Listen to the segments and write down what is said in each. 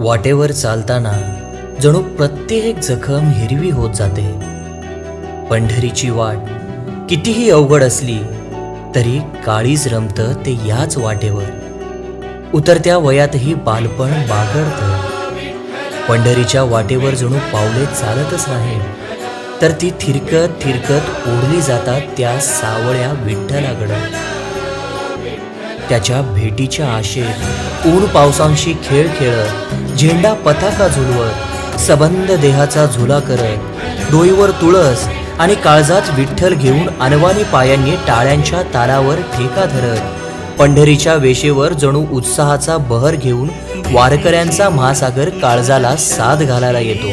वाटेवर चालताना जणू प्रत्येक जखम हिरवी होत जाते. पंढरीची वाट कितीही अवघड असली तरी काळीज रमतं ते याच वाटेवर. उतरत्या वयातही बालपण बागडतं. पंढरीच्या वाटेवर जणू पावले चालतच नाही. तर ती थिरकत थिरकत ओढली जातात त्या सावळ्या विठ्ठलाकडं. त्याच्या भेटीच्या आशेत ऊन पावसांशी खेळ खेळत झेंडा पताका झुलवत सबंध देहाचा झुला करत डोईवर तुळस आणि काळजात विठ्ठल घेऊन अनवानी पायांनी टाळ्यांच्या तालावर ठेका धरत पंढरीच्या वेशेवर जणू उत्साहाचा बहर घेऊन वारकऱ्यांचा महासागर काळजाला साथ घालायला येतो.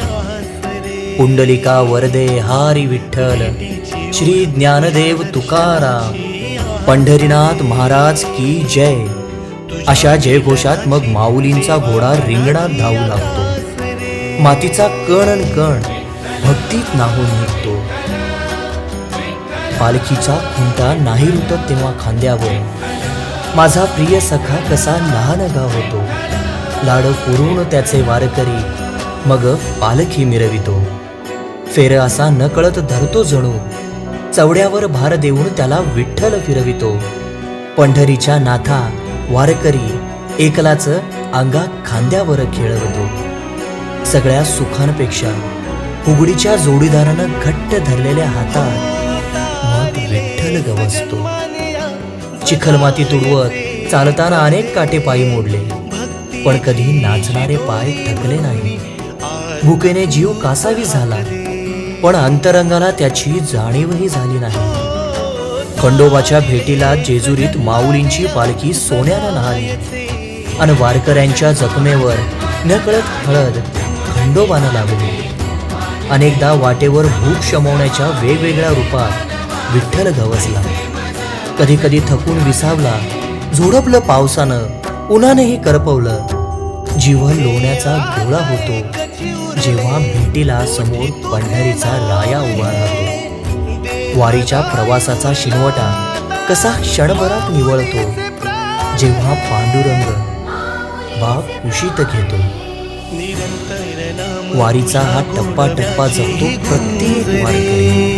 पुंडलिका वरदे हारी विठ्ठल श्री ज्ञानदेव तुकाराम पंढरीनाथ महाराज की जय. अशा जयघोषात मग माऊलींचा घोडा रिंगणात धावू लागतो. मातीचा कण अन कण भक्तीत नाहून निघतो. पालखीचा खुंटा नाही रुतत तेव्हा खांद्यावर. माझा प्रिय सखा कसा लहानगा होतो. लाड पुरून त्याचे वारकरी मग पालखी मिरवितो. फेर असा नकळत धरतो जणू. चवड्यावर भार देऊन त्याला विठ्ठल फिरवितो. पंढरीच्या नाथा वारकरी एकलाच अंगा खांद्यावर खेळवतो. सगळ्या सुखांपेक्षा उघडीच्या जोडीदारानं घट्ट धरलेल्या हातात मग विठ्ठल गवसतो. चिखलमाती तुडवत चालताना अनेक काटे पायी मोडले. पण कधी नाचणारे पाय थकले नाही. भुकेने जीव कासावी झाला. पण अंतरंगाला त्याची जाणीवही झाली नाही. खंडोबाच्या भेटीला जेजुरीत माऊलींची पालखी सोन्याला न्हाली आणि वारकऱ्यांच्या जखमेवर नकळत हळद खंडोबानं लागली अनेकदा वाटेवर भूक शमवण्याच्या वेगवेगळ्या रूपात विठ्ठल गवसला. कधी कधी थकून विसावला झोडपलं पावसानं उन्हानेही करपवलं. जीवन लोण्याचा गोळा होतो. जेव्हा भेटीला समोर पंढरीचा राया उभा राहतो. वारीच्या प्रवासाचा शिनवटा कसा क्षणभरात निवळतो जेव्हा पांडुरंग बाप उशीत घेतो. वारीचा हा टप्पा टप्पा जगतो प्रत्येक वारकरी.